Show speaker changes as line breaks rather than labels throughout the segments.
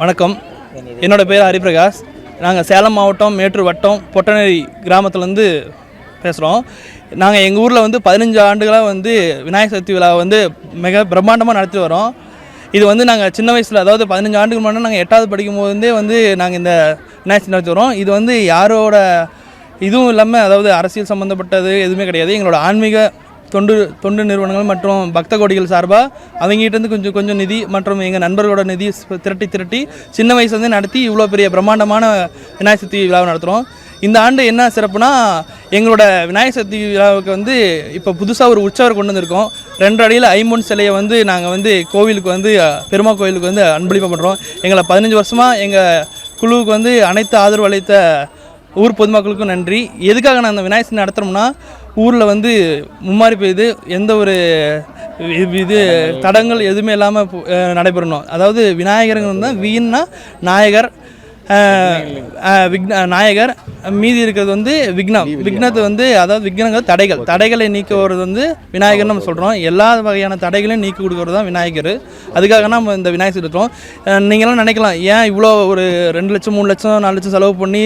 வணக்கம். என்னோட பேர் ஹரிபிரகாஷ். நாங்கள் சேலம் மாவட்டம் மேட்டூர் வட்டம் பொட்டநேரி கிராமத்துலேருந்து பேசுகிறோம் நாங்கள் எங்கள் ஊரில் வந்து பதினஞ்சு ஆண்டுகளாக வந்து விநாயகர் சதுர்த்தி விழா வந்து மிக பிரம்மாண்டமாக நடத்தி வரோம் இது வந்து நாங்கள் சின்ன வயசில் அதாவது பதினஞ்சு ஆண்டுக்கு முன்னாடி நாங்கள் எட்டாவது படிக்கும் போதே வந்து நாங்கள் இந்த விநாயகர் சதுர்த்தி நடத்தி வரோம் இது வந்து யாரோட இதுவும் இல்லாமல் அதாவது அரசியல் சம்மந்தப்பட்டது எதுவுமே கிடையாது. எங்களோட ஆன்மீக தொண்டு தொண்டு நிறுவனங்கள் மற்றும் பக்த கோடிகள் சார்பாக அவங்ககிட்டேருந்து கொஞ்சம் கொஞ்சம் நிதி மற்றும் எங்கள் நண்பர்களோட நிதி திரட்டி திரட்டி சின்ன வயசுலேருந்து நடத்தி இவ்வளோ பெரிய பிரம்மாண்டமான விநாயகர் சதுர்த்தி விழாவை நடத்துகிறோம் இந்த ஆண்டு என்ன சிறப்புனா எங்களோட விநாயகர் சதுர்த்தி விழாவுக்கு வந்து இப்போ புதுசாக ஒரு உற்சவர் கொண்டு வந்திருக்கோம். ரெண்டு அடியில் ஐம்பொன் சிலையை வந்து நாங்கள் வந்து கோவிலுக்கு வந்து பெருமா கோவிலுக்கு வந்து அன்பளிப்பாக பண்ணுறோம் எங்களை பதினஞ்சு வருஷமாக எங்கள் குழுவுக்கு வந்து அனைத்து ஆதரவு அளித்த ஊர் பொதுமக்களுக்கும் நன்றி. எதுக்காக நான் அந்த விநாயகர் சதுர்த்தி நடத்துகிறோம்னா ஊரில் வந்து மும்மாரி பெய்யுது எந்த ஒரு இது- தடங்கள் எதுவுமே இல்லாமல் நடைபெறணும். அதாவது விநாயகருங்க தான் வீணா நாயகர் விக்ன நாயகர் மீதி இருக்கிறது வந்து விக்னம். விக்னத்தை வந்து அதாவது விக்னங்கள் தடைகள். தடைகளை நீக்குவது வந்து விநாயகர் நம்ம சொல்கிறோம் எல்லா வகையான தடைகளையும் நீக்கி கொடுக்கறது தான் விநாயகர். அதுக்காக நம்ம இந்த விநாயகர் இருக்கிறோம் நீங்களாம் நினைக்கலாம் ஏன் இவ்வளோ ஒரு ரெண்டு லட்சம் மூணு லட்சம் நாலு லட்சம் செலவு பண்ணி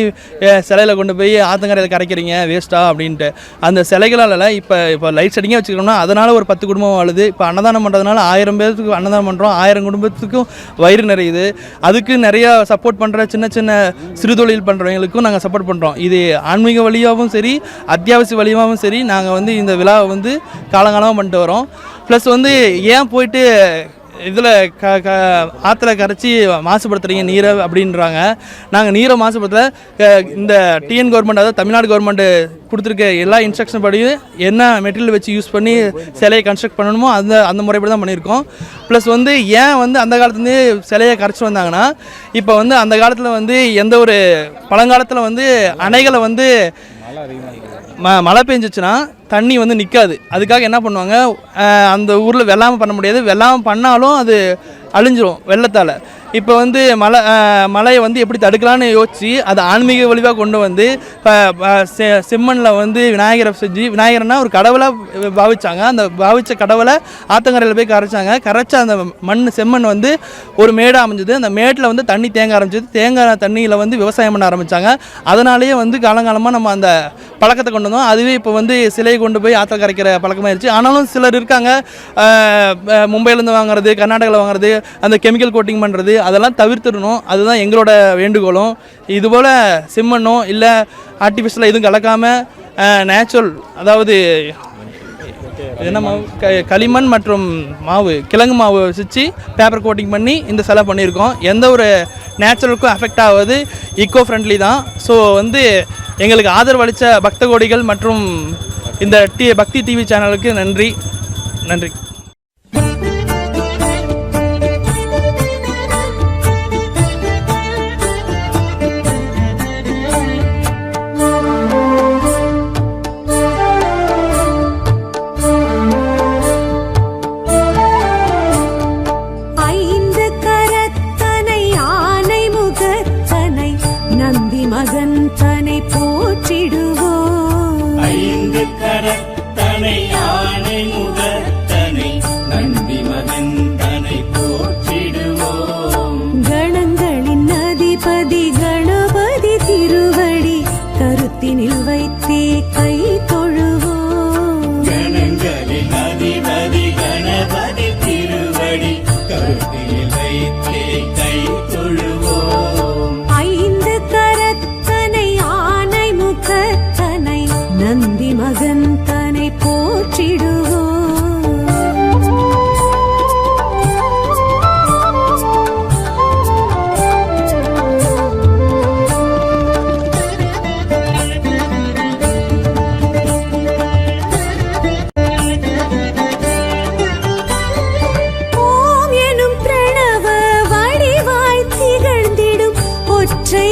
சிலையில கொண்டு போய் ஆத்தங்கரையில் கரைக்கிறீங்க வேஸ்ட்டா அப்படின்ட்டு. அந்த சிலைகளால் இப்போ இப்போ லைட் செட்டிங்கே வச்சுக்கணும்னா அதனால் ஒரு பத்து குடும்பம் வாழுது. இப்போ அன்னதானம் பண்ணுறதுனால ஆயிரம் பேருக்கு அன்னதானம் பண்ணுறோம் ஆயிரம் குடும்பத்துக்கும் வயிறு நிறையுது. அதுக்கு நிறைய சப்போர்ட் பண்ணுற சின்ன சின்ன சிறு தொழில் பண்ணுறவங்களுக்கும் நாங்கள் சப்போர்ட் பண்ணுறோம் இது ஆன்மீக வழியாகவும் சரி அத்தியாவசிய வழியாகவும் சரி நாங்கள் வந்து இந்த விழாவை வந்து காலங்காலமாக பண்ணிட்டு வரோம். ப்ளஸ் வந்து ஏன் போயிட்டு இதில் க க ஆற்றுல கரைச்சி மாசுபடுத்துகிறீங்க நீரை அப்படின்றாங்க. நாங்கள் நீரை மாசுபடுத்தல இந்த டிஎன் கவர்மெண்ட் அதாவது தமிழ்நாடு கவர்மெண்ட்டு கொடுத்துருக்க எல்லா இன்ஸ்ட்ரக்ஷன் படியும் என்ன மெட்டீரியல் வச்சு யூஸ் பண்ணி சிலையை கன்ஸ்ட்ரக்ட் பண்ணணுமோ அந்த அந்த முறைப்படி தான் பண்ணியிருக்கோம். ப்ளஸ் வந்து ஏன் வந்து அந்த காலத்துலேருந்தே சிலையை கரைச்சி வந்தாங்கன்னா இப்போ வந்து அந்த காலத்தில் வந்து எந்த ஒரு பழங்காலத்தில் வந்து அணைகளை வந்து ம மழை பெஞ்சிச்சுன்னா தண்ணி வந்து நிற்காது அதுக்காக என்ன பண்ணுவாங்க? அந்த ஊரில் வெள்ளாமல் பண்ண முடியாது. வெள்ளாமல் பண்ணாலும் அது அழிஞ்சிரும் வெள்ளத்தால். இப்போ வந்து மலை மலையை வந்து எப்படி தடுக்கலாம்னு யோசிச்சு அதை ஆன்மீக வழிவாக கொண்டு வந்து செம்மண்ணில் வந்து விநாயகரை செஞ்சு விநாயகர்னா ஒரு கடவுளாக பாவிச்சாங்க. அந்த பாவிச்ச கடவுளை ஆத்தங்கரையில் போய் கரைச்சாங்க. கரைச்ச அந்த மண் செம்மண் வந்து ஒரு மேடு அமைஞ்சது. அந்த மேட்டில் வந்து தண்ணி தேங்க ஆரம்பிச்சது. தேங்காய் தண்ணியில் வந்து விவசாயம் பண்ண ஆரம்பித்தாங்க அதனாலேயே வந்து காலங்காலமாக நம்ம அந்த பழக்கத்தை கொண்டு வந்தோம். அதுவே இப்போ வந்து சிலையை கொண்டு போய் ஆற்ற கரைக்கிற பழக்கமாயிருச்சு. ஆனாலும் சிலர் இருக்காங்க. மும்பையிலேருந்து வாங்குறது கர்நாடகாவில் வாங்குறது அந்த கெமிக்கல் கோட்டிங் பண்ணுறது அதெல்லாம் தவிர்த்துடணும். அதுதான் எங்களோட வேண்டுகோளும். இதுபோல் சிம்மண்ணோ இல்லை ஆர்டிஃபிஷியலாக எதுவும் கலக்காமல் நேச்சுரல் அதாவது என்ன மாவு? க- களிமண் மற்றும் மாவு கிழங்கு மாவு வச்சு பேப்பர் கோட்டிங் பண்ணி இந்த சிலை பண்ணியிருக்கோம். எந்த ஒரு நேச்சுரலுக்கும் அஃபெக்ட் ஆகாது. ஈக்கோ ஃப்ரெண்ட்லி தான். ஸோ வந்து எங்களுக்கு ஆதரவு அளித்த பக்த கோடிகள் மற்றும் இந்த டி பக்தி டிவி சேனலுக்கு நன்றி. நன்றி.